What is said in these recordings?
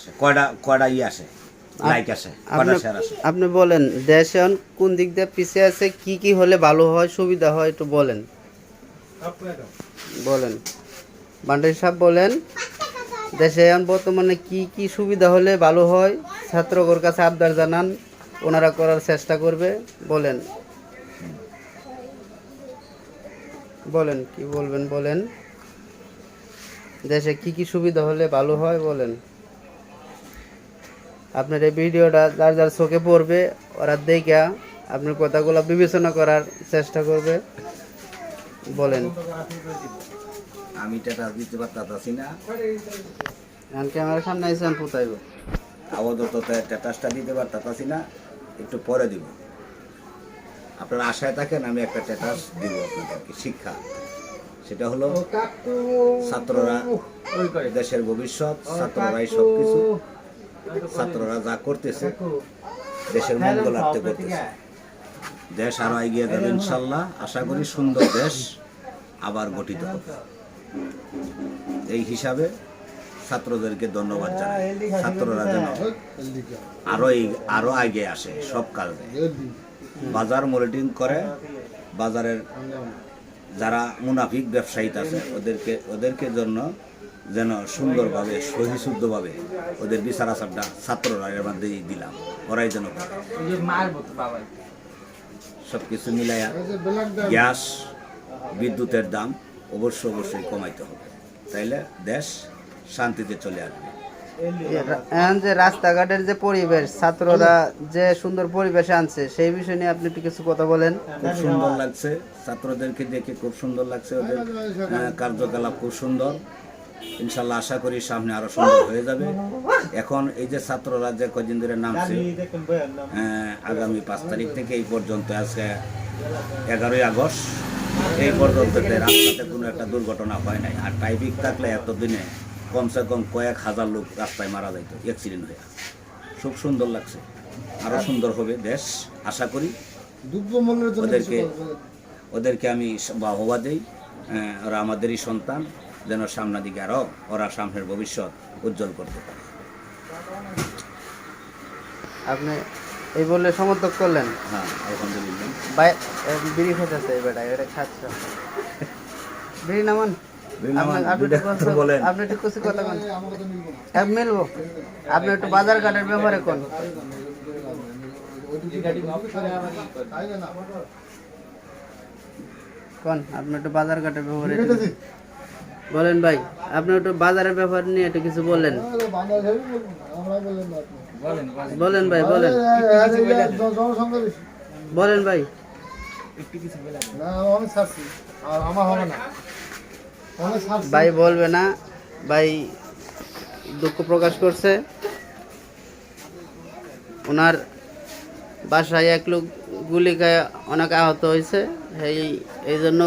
আসে কয়টা কয়টা ই আসে লাইক আসে কয়টা আপনি শেয়ার আসে আপনি বলেন দেশ এখন কোন দিক দিয়ে পিছিয়ে আছে কি কি হলে ভালো হয় সুবিধা হয় একটু বলেন। বলেন। বান্ডারি সাহেব বলেন দেশে এখন বর্তমানে কি কি সুবিধা হলে ভালো হয়? ছাত্রগর কাছে আবদার জানান ওনারা করার চেষ্টা করবে বলেন। বলেন কি বলবেন বলেন। দেশে কি কি সুবিধা হলে ভালো হয় বলেন। আপনার এই ভিডিওটা যার যার চোখে পড়বে ওরা দেখা আপনার কথাগুলো বিবেচনা করার চেষ্টা করবে। বলেন। আমি টেটা দিতে পারতাছি না। এখন ক্যামেরার সামনে আইসেন পুতাইব। আপাতত টেটাসটা দিতে পারতাছি না একটু পরে দিব। আপনারা আশায় থাকেন আমি একটা টেটাস দিব আপনাদেরকে শিক্ষা। সেটা হলো ছাত্ররা দেশের ভবিষ্যৎ ছাত্ররাই সব কিছু ছাত্ররা যা করতেছে, দেশের মঙ্গলার্থে করতেছে। দেশ আরও এগিয়ে যাবে, ইনশাল্লাহ। আশা করি সুন্দর দেশ আবার গঠিত হবে। এই হিসাবে ছাত্রদেরকে ধন্যবাদ জানাই। ছাত্ররা যেন আরও আরও আগে আসে সব কাজে। বাজার মনিটরিং করে, বাজারের যারা মুনাফিক ব্যবসায়ী আছে, ওদেরকে ওদেরকে জন্য যেন সুন্দরভাবে সহিশুদ্ধভাবে ওদের বিচার আচারটা ছাত্ররা এর মধ্যেই দিলাম। ওরাই যেন সব কিছু মিলাইয়া গ্যাস বিদ্যুতের দাম অবশ্য অবশ্যই কমাইতে হবে। তাইলে দেশ শান্তিতে চলে আসবে। এখন যে রাস্তাঘাটের যে পরিবেশ ছাত্ররা যে সুন্দর পরিবেশে আনছে সেই বিষয় নিয়ে আপনি একটু কিছু কথা বলেন। খুব সুন্দর লাগছে। ছাত্রদেরকে দেখে খুব সুন্দর লাগছে ওদের কার্যকলাপ খুব সুন্দর। ইনশাল্লাহ আশা করি সামনে আরও সুন্দর হয়ে যাবে। এখন এই যে ছাত্ররা যে কদিন ধরে নামছে আগামী পাঁচ তারিখ থেকে এই পর্যন্ত আজকে এগারোই আগস্ট এই পর্যন্ত রাস্তাতে কোনো একটা দুর্ঘটনা হয় নাই। আর ট্রাফিক থাকলে এতদিনে কমসে কম কয়েক হাজার লোক রাস্তায় মারা যাইতো অ্যাক্সিডেন্ট হয়ে খুব সুন্দর লাগছে। আরও সুন্দর হবে দেশ আশা করি। ওদেরকে ওদেরকে আমি বাহবা দিই ওরা আমাদেরই সন্তান। যেন সামনের দিকে আরও ওরা সামনের ভবিষ্যৎ উজ্জ্বল করতে পারে। আপনি এই বললে সমর্থক করলেন? হ্যাঁ আলহামদুলিল্লাহ। বিড়ি খেতেছে এই বেটা এটা খাচ্ছে। বিড়ি নামান আপনি- একটু তো কথা- বলেন। আপনি একটু কিছু কথা বলেন। মিলবো না মিলবো? আপনি একটু বাজার ঘাটের ব্যাপারে কোন? কোন? আপনি একটু বাজার ঘাটের ব্যাপারে বলেন ভাই, আপনি একটু বাজারের ব্যাপার নিয়ে একটু কিছু বলেন। বলেন ভাই, বলেন। বলেন ভাই। ভাই বলবে না, ভাই দুঃখ প্রকাশ করছে। ওনার বাসায় এক লোক গুলি খায় অনেক আহত হয়েছে এই এই জন্য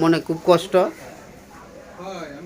মনে খুব কষ্ট। હોય